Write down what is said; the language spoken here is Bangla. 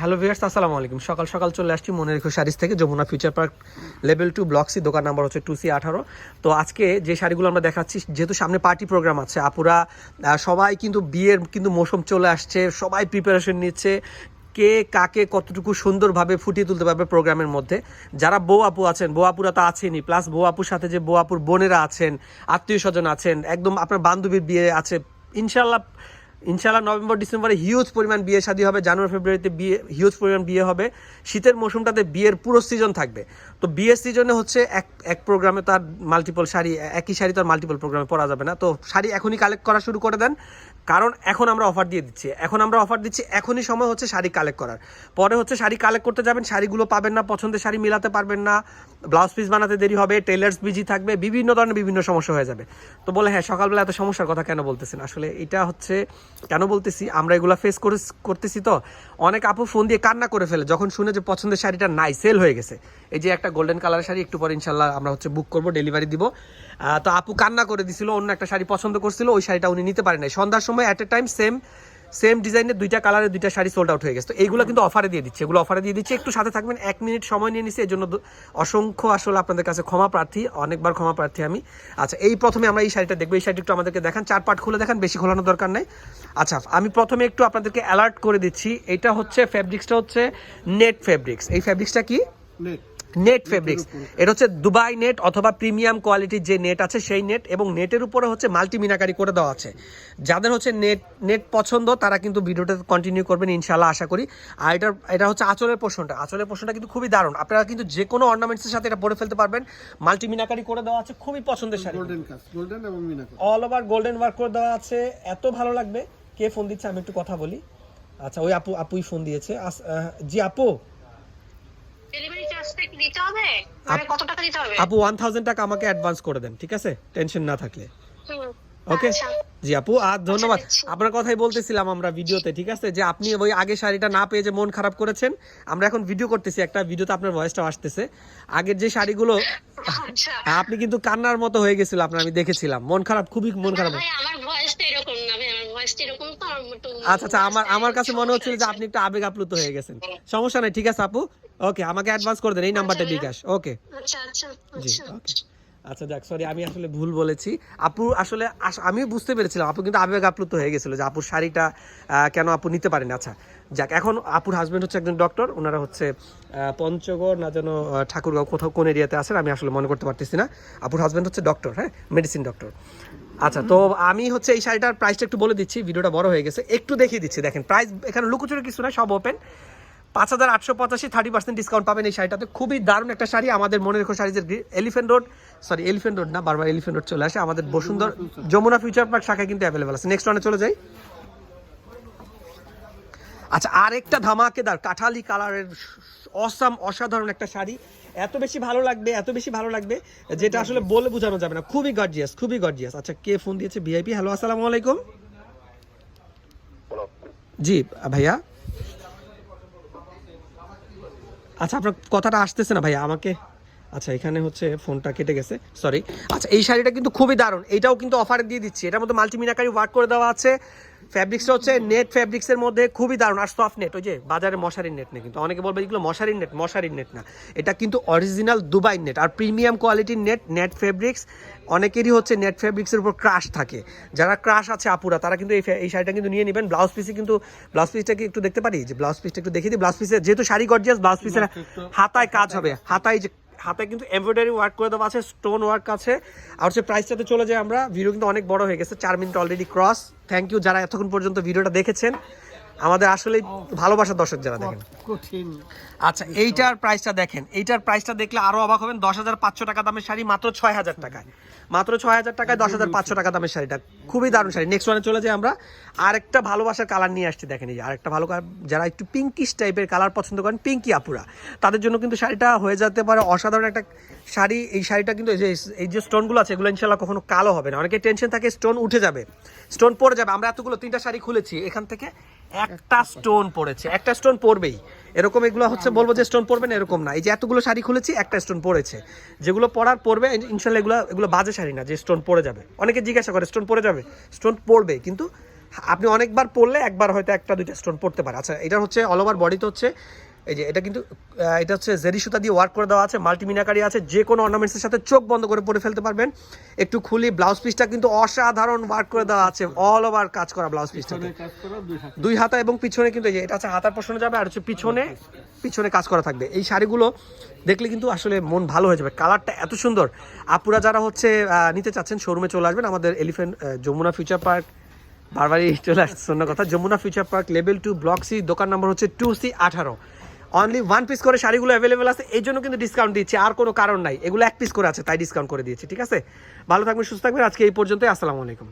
হ্যালো ভিউয়ার্স, আসসালামু আলাইকুম। সকাল সকাল চলে আসছি মনে রেখো শাড়িজ থেকে, Jamuna future park level two block C দোকান নাম্বার হচ্ছে টু সি আঠারো। তো আজকে যে শাড়িগুলো আমরা দেখাচ্ছি, যেহেতু সামনে পার্টি প্রোগ্রাম আছে, আপুরা সবাই কিন্তু বিয়ের কিন্তু মৌসুম চলে আসছে, সবাই প্রিপারেশন নিচ্ছে, কে কাকে কতটুকু সুন্দরভাবে ফুটিয়ে তুলতে পারবে প্রোগ্রামের মধ্যে। যারা বউ আপু আছেন, বউ আপুরা তো আছেনই প্লাস বউ আপুর সাথে যে বউ আপুর বোনেরা আছেন, আত্মীয় স্বজন আছেন, একদম আপনার বান্ধবীর বিয়ে আছে ইনশাল্লাহ ইনশাআল্লাহ নভেম্বর, ডিসেম্বরে হিউজ পরিমাণ বিয়ে শাদী হবে, জানুয়ারি, ফেব্রুয়ারিতে বিয়ে, হিউজ পরিমাণ বিয়ে হবে। শীতের মৌসুমটাতে বিয়ের পুরো সিজন থাকবে। তো বিয়ের সিজনে হচ্ছে এক এক প্রোগ্রামে তার মাল্টিপল শাড়ি, একই শাড়ি তার মাল্টিপল প্রোগ্রামে পরা যাবে না। তো শাড়ি এখনই কালেক্ট করা শুরু করে দেন। কারণ এখন আমরা অফার দিয়ে দিচ্ছি। এখন আমরা অফার দিচ্ছি, এখনই সময় হচ্ছে শাড়ি কালেক্ট করার। পরে হচ্ছে শাড়ি কালেক্ট করতে যাবেন, শাড়িগুলো পাবেন না, পছন্দের শাড়ি মিলাতে পারবেন না ব্লাউজ পিস বানাতে দেরি হবে টেলার্স বিজি থাকবে, বিভিন্ন ধরনের বিভিন্ন সমস্যা হয়ে যাবে। তো বলে হ্যাঁ সকালবেলা এত সমস্যার কথা কেন বলতেছেন? আসলে এটা হচ্ছে, কেন বলতেছি, আমরা এগুলো ফেস করে করতেছি তো, অনেক আপু ফোন দিয়ে কান্না করে ফেলে, যখন শুনে যে পছন্দের শাড়িটা নাই সেল হয়ে গেছে। এই যে একটা গোল্ডেন কালারের শাড়ি, একটু পরে ইনশাল্লাহ আমরা হচ্ছে বুক করব ডেলিভারি দিব। তো আপু কান্না করে দিছিল, অন্য একটা শাড়ি পছন্দ করছিল, ওই শাড়িটা উনি নিতে পারেন নাই। সন্ধ্যার সময় at a time same same ডিজাইনের দুইটা কালারের দুইটা শাড়ি সোল্ড আউট হয়ে গেছে। তো এইগুলো কিন্তু অফারে দিয়ে দিচ্ছে। এগুলো অফারে দিয়ে দিচ্ছে। একটু সাথে থাকবেন, এক মিনিট সময় নিয়ে নিচ্ছে এই জন্য অসংখ্য আসলে আপনাদের কাছে ক্ষমা প্রার্থী, অনেকবার ক্ষমা প্রার্থী আমি। আচ্ছা এই প্রথমে আমরা এই শাড়িটা দেখব। এই শাড়িটা একটু আমাদেরকে দেখান। চার পার্ট খুলে দেখান, বেশি খোলানোর দরকার নাই। আচ্ছা আমি প্রথমে একটু আপনাদেরকে অ্যালার্ট করে দিচ্ছি। এটা হচ্ছে ফ্যাব্রিক্সটা হচ্ছে নেট ফ্যাব্রিক্স এই ফ্যাব্রিক্সটা কি? নেট ফেব্রিক্স এটা হচ্ছে দুবাই নেট অথবা প্রিমিয়াম কোয়ালিটির যে নেট আছে সেই নেট এবং নেটের উপরে হচ্ছে মাল্টি মিনাকারি করে দেওয়া আছে। যাদের হচ্ছে নেট নেট পছন্দ তারা কিন্তু ভিডিওটা কন্টিনিউ করবেন ইনশাল্লাহ আশা করি। আর এটা এটা হচ্ছে আঁচলের পোর্শনটা আঁচলের পোর্শনটা কিন্তু খুবই দারুণ। আপনারা কিন্তু যে কোনো অর্নামেন্টসের সাথে এটা পরে ফেলতে পারবেন। মাল্টি মিনাকারি করে দেওয়া আছে খুবই পছন্দের শাড়ি। গোল্ডেন কাজ গোল্ডেন এবং মিনাকো অল ওভার গোল্ডেন ওয়ার্ক করে দেওয়া আছে। এত ভালো লাগবে। কে ফোন দিচ্ছে আমি একটু কথা বলি। আচ্ছা ওই আপু আপুই ফোন দিয়েছে। জি আপু? ডেলিভারি দিতে হবে? মানে কত টাকা দিতে হবে? আপু টাকা আমাকে অ্যাডভান্স করে দেন ঠিক আছে? টেনশন না থাকলে। ওকে আচ্ছা। জি আপু আর ধন্যবাদ। আপনার কথাই বলতেছিলাম আমরা ভিডিওতে ঠিক আছে? যে আপনি ওই আগে শাড়িটা না পেয়ে যে মন খারাপ করেছেন আমরা এখন ভিডিও করতেছি একটা ভিডিওতে আপনার ভয়েসটাও আসতেছে। আগের যে শাড়িগুলো আচ্ছা। আপনি কিন্তু কান্নার মতো হয়ে গেছিল আপনার আমি দেখেছিলাম। মন খারাপ খুবই মন খারাপ। আমার ভয়েসটা এরকম না আচ্ছা আচ্ছা আমার আমার কাছে মনে হচ্ছিল যে আপনি একটু আবেগ আপ্লুত হয়ে গেছেন। সমস্যা নাই ঠিক আছে আপু? ওকে আমাকে অ্যাডভান্স করে দেন এই নাম্বারটা বিকাশ ওকে আচ্ছা আচ্ছা জি আচ্ছা। ওকে আচ্ছা দেখ সরি আমি আসলে ভুল বলেছি। আপু আসলে আস- আমিও বুঝতে পেরেছিলাম আপু কিন্তু আবেগ আপ্লুত হয়ে গেছিল যে আপুর শাড়িটা কেন আপু নিতে পারেন। আচ্ছা যাক এখন আপুর হাজবেন্ড হচ্ছে একজন ডক্টর ওনারা হচ্ছে পঞ্চগড় না যেন ঠাকুরগাঁও কোথাও কোন এরিয়াতে আছেন আমি আসলে মনে করতে পারতেছি না। আপুর হাজবেন্ড হচ্ছে ডক্টর হ্যাঁ? মেডিসিন ডক্টর আচ্ছা তো আমি হচ্ছে এই শাড়িটার প্রাইসটা একটু বলে দিচ্ছি ভিডিওটা বড় হয়ে গেছে একটু দেখিয়ে দিচ্ছি। দেখেন প্রাইস এখানে লুকোচুরি কিছু না সব ওপেন পাঁচ হাজার আটশো পঁচাশি থার্টি পার্সেন্ট ডিসকাউন্ট পাবেন এই শাড়িটাতে। খুবই দারুণ একটা শাড়ি। আমাদের মনে রেখো শাড়ি যে elephant road sorry elephant road না বারবার এলিফেন্ট রোড চলে আসে। আমাদের বসুন্ধর যমুনা ফিউচার পার্ক শাখায় কিন্তু অ্যাভেলেবেল আছে। নেক্সট ওয়ানে চলে যাই। আচ্ছা আরেকটা ধামাকেদার কাঠালি কালারের অসাম অসাধারণ একটা শাড়ি। এত বেশি ভালো লাগবে এত বেশি ভালো লাগবে যেটা আসলে বলে বোঝানো যাবে না। খুবই গর্জিয়াস খুবই গর্জিয়াস আচ্ছা কে ফোন দিয়েছে? ভিআইপি হ্যালো আসসালামু আলাইকুম। জি ভাইয়া। আচ্ছা আপনার কথাটা আসতেছে না ভাইয়া আমাকে। আচ্ছা এখানে হচ্ছে ফোনটা কেটে গেছে সরি আচ্ছা এই শাড়িটা কিন্তু খুবই দারুণ, এটাও কিন্তু অফারে দিয়ে দিচ্ছি। এটার মধ্যে মাল্টিমিনাকারি ওয়ার্ক করে দেওয়া আছে। ফ্যাব্রিক্সটা হচ্ছে নেট ফ্যাব্রিক্সের মধ্যে খুবই দারুণ, আর সফট নেট ওই যে বাজারে মশারির নেট নেই কিন্তু। অনেকে বলবে এগুলো মশারির নেট মশারির নেট না। এটা কিন্তু অরিজিনাল দুবাই নেট আর প্রিমিয়াম কোয়ালিটির নেট নেট ফ্যাব্রিক্স অনেকেরই হচ্ছে নেট ফ্যাব্রিক্সের উপর ক্রাশ থাকে। যারা ক্রাশ আছে আপুরা তারা কিন্তু এই এই শাড়িটা কিন্তু নিয়ে নেবেন। ব্লাউজ পিসে কিন্তু ব্লাউজ পিসটা কি একটু দেখতে পারি? যে ব্লাউজ পিসটা একটু দেখিয়ে দিই। ব্লাউজ পিসে যেহেতু শাড়ি গর্জিয়াস ব্লাউজ পিসের হাতায় কাজ হবে। হাতায় যে হাতে কিন্তু এমব্রয়ডারি ওয়ার্ক করে দেওয়া আছে স্টোন ওয়ার্ক আছে। আর হচ্ছে প্রাইসটাতে চলে যায় আমরা। ভিডিও কিন্তু অনেক বড় হয়ে গেছে চার minute already cross thank you যারা এতক্ষণ পর্যন্ত ভিডিওটা দেখেছেন। আমাদের আসলে ভালোবাসার দর্শক যারা দেখেন। কঠিন। আচ্ছা এইটার প্রাইসটা দেখেন। এইটার প্রাইসটা দেখলে আরও অবাক হবেন দশ হাজার পাঁচশো টাকা দামের শাড়ি মাত্র ছয় হাজার টাকায়। মাত্র ছয় হাজার টাকায় দশ হাজার পাঁচশো টাকা দামের শাড়িটা। খুবই দারুণ শাড়ি। নেক্সট ওয়ানে চলে যাই আমরা। আরেকটা ভালোবাসার কালার নিয়ে আসছি দেখেন এই যে আরেকটা ভালো যারা একটু পিঙ্কিশ টাইপের কালার পছন্দ করেন পিঙ্কি আপুরা তাদের জন্য কিন্তু শাড়িটা হয়ে যেতে পারে। অসাধারণ একটা শাড়ি। এই শাড়িটা কিন্তু এই যে এই যে স্টোনগুলো আছে এগুলো ইনশাল্লাহ কখনো কালো হবে না। অনেকে টেনশন থাকে স্টোন উঠে যাবে স্টোন পড়ে যাবে। আমরা এতগুলো তিনটা শাড়ি খুলেছি এখান থেকে একটা স্টোন পড়েছে একটা স্টোন পড়বেই। এরকম এগুলো হচ্ছে বলব যে স্টোন পড়বে না এরকম না। এই যে এতগুলো শাড়ি খুলেছি একটা স্টোন পড়েছে। যেগুলো পড়ার পড়বে ইনশাল্লাহ এগুলো এগুলো বাজে শাড়ি না যে স্টোন পড়ে যাবে। অনেকে জিজ্ঞাসা করে স্টোন পড়ে যাবে? স্টোন পড়বে কিন্তু আপনি অনেকবার পড়লে একবার হয়তো একটা দুইটা স্টোন পড়তে পারে। আচ্ছা এটা হচ্ছে অল ওভার বডিতে হচ্ছে এই যে এটা কিন্তু এটা হচ্ছে জেরি সুতা দিয়ে ওয়ার্ক করে দেওয়া আছে মাল্টিমিনাকারি আছে যে কোনো অর্নামেন্টসের সাথে চোখ বন্ধ করে পরে ফেলতে পারবেন। একটু খুলি ব্লাউজ পিসটা কিন্তু অসাধারণ ওয়ার্ক করে দেওয়া আছে অল ওভার কাজ করা ব্লাউজ করা দুই হাত। এবং পিছনে কিন্তু এই যে এটা হচ্ছে হাতার পোষণে যাবে আর হচ্ছে পিছনে পিছনে কাজ করা থাকবে। এই শাড়িগুলো দেখলে কিন্তু আসলে মন ভালো হয়ে যাবে। কালারটা এত সুন্দর। আপুরা যারা হচ্ছে নিতে চাচ্ছেন শোরুমে চলে আসবেন। আমাদের এলিফেন্ট যমুনা ফিউচার পার্ক বারবারই চলে আসছে অন্য কথা। Jamuna future park level two block C দোকান নম্বর হচ্ছে টু সি আঠারো। অনলি ওয়ান পিস করে শাড়িগুলো অ্যাভেলেবেল আছে এই জন্য কিন্তু ডিসকাউন্ট দিচ্ছি, আর কোনো কারণ নাই। এগুলো এক পিস করে আছে, তাই ডিসকাউন্ট করে দিয়েছি, ঠিক আছে? ভালো থাকবেন, সুস্থ থাকবেন, আজকে এই পর্যন্তই, আসসালামু আলাইকুম।